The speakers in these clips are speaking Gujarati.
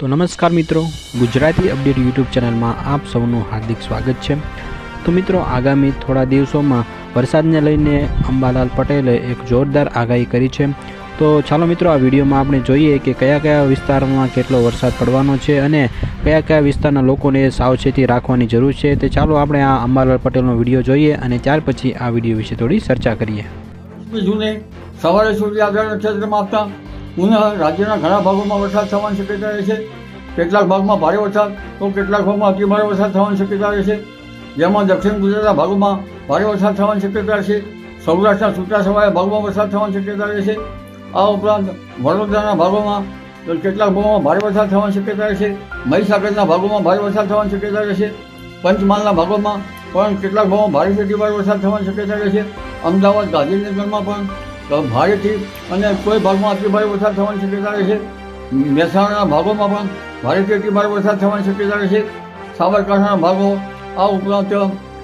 તો નમસ્કાર મિત્રો, ગુજરાતી અપડેટ યુટ્યુબ ચેનલમાં આપ સૌનું હાર્દિક સ્વાગત છે. તો મિત્રો, આગામી થોડા દિવસોમાં વરસાદને લઈને અંબાલાલ પટેલે એક જોરદાર આગાહી કરી છે. તો ચાલો મિત્રો, આ વિડીયોમાં આપણે જોઈએ કે કયા કયા વિસ્તારમાં કેટલો વરસાદ પડવાનો છે અને કયા કયા વિસ્તારના લોકોને સાવચેતી રાખવાની જરૂર છે. તે ચાલો આપણે આ અંબાલાલ પટેલનો વીડિયો જોઈએ અને ત્યાર પછી આ વીડિયો વિશે થોડી ચર્ચા કરીએ. જૂને સવારે સુધી આગળ નક્ષત્રમાં આપતા પુનઃ રાજ્યના ઘણા ભાગોમાં વરસાદ થવાની શક્યતા રહે છે. કેટલાક ભાગમાં ભારે વરસાદ તો કેટલાક ભાગમાં અતિ ભારે વરસાદ થવાની શક્યતા રહે છે. જેમાં દક્ષિણ ગુજરાતના ભાગોમાં ભારે વરસાદ થવાની શક્યતા રહેશે સૌરાષ્ટ્રના છૂટા છવાયા ભાગમાં વરસાદ થવાની શક્યતા રહેશે આ ઉપરાંત વડોદરાના ભાગોમાં કેટલાક ભાગોમાં ભારે વરસાદ થવાની શક્યતા રહેશે મહીસાગરના ભાગોમાં ભારે વરસાદ થવાની શક્યતા રહેશે પંચમહાલના ભાગોમાં પણ કેટલાક ભાગોમાં ભારેથી અતિ ભારે વરસાદ થવાની શક્યતા રહેશે અમદાવાદ ગાંધીનગરમાં પણ ભારેથી અને કોઈ ભાગમાં અતિ ભારે વરસાદ થવાની શક્યતા રહેશે મહેસાણાના ભાગોમાં પણ ભારેથી અતિ ભારે વરસાદ થવાની શક્યતા રહેશે સાબરકાંઠાના ભાગો, આ ઉપરાંત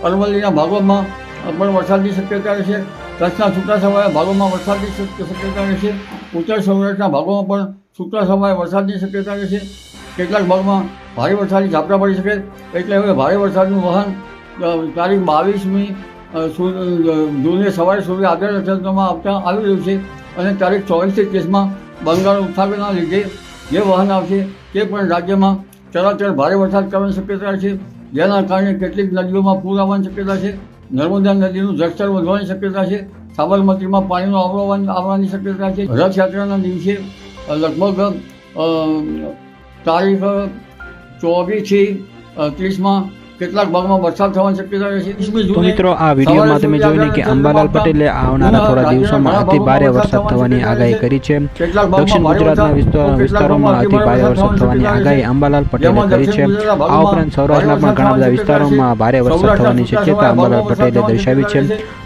અરવલ્લીના ભાગોમાં પણ વરસાદની શક્યતા રહેશે કચ્છના છૂટા છવાયા ભાગોમાં વરસાદની શક- શક્યતા રહેશે ઉત્તર સૌરાષ્ટ્રના ભાગોમાં પણ છૂટા સમયે વરસાદની શક્યતા રહેશે કેટલાક ભાગમાં ભારે વરસાદની ઝાપટા પડી શકે? એટલે હવે ભારે વરસાદનું વહન તારીખ બાવીસમી જૂને સવારે સુધી આદર નક્ષત્રમાં આપતા આવી રહ્યું છે અને તારીખ ચોવીસથી ત્રીસમાં બંગાળ ઉત્થાપનના લીધે જે વાહન આવશે તે પણ રાજ્યમાં ચરાચર ભારે વરસાદ કરવાની શક્યતા છે. જેના કારણે કેટલીક નદીઓમાં પૂર આવવાની શક્યતા છે. નર્મદા નદીનું જળસ્તર વધવાની શક્યતા છે. સાબરમતીમાં પાણીનો આવવાની આવવાની શક્યતા છે. રથયાત્રાના દિવસે લગભગ તારીખ ચોવીસથી ત્રીસમાં કેટલાક ભાગમાં વરસાદ થવાની શક્યતા છે. તો મિત્રો આ વિડીયોમાં તમે જોઈને કે અંબાલાલ પટેલે આવનારા થોડા દિવસોમાં અતિ ભારે વરસાદ થવાની આગાહી કરી છે. દક્ષિણ ગુજરાતના વિસ્તારોમાં અતિ ભારે વરસાદ થવાની આગાહી અંબાલાલ પટેલે કરી છે. આ ઉપરાંત સૌરાષ્ટ્રના પણ ઘણા બધા વિસ્તારોમાં ભારે વરસાદ થવાની શક્યતા અંબાલાલ પટેલે દર્શાવી છે.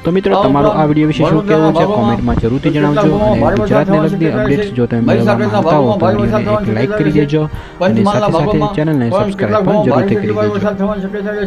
તો મિત્રો તમારો આ વીડિયો વિશે શું કહેવું છે? કોમેન્ટમાં જરૂરથી જણાવજો અને ગુજરાતને લગતી અપડેટ્સ જો તમે મેળવવા માંગતા હો તો વિડીયોને એક લાઇક કરી દેજો અને સાથે સાથે ચેનલને સબસ્ક્રાઇબ પણ જરૂરથી કરી દેજો વરસાદ થવાની શક્યતા રહેશે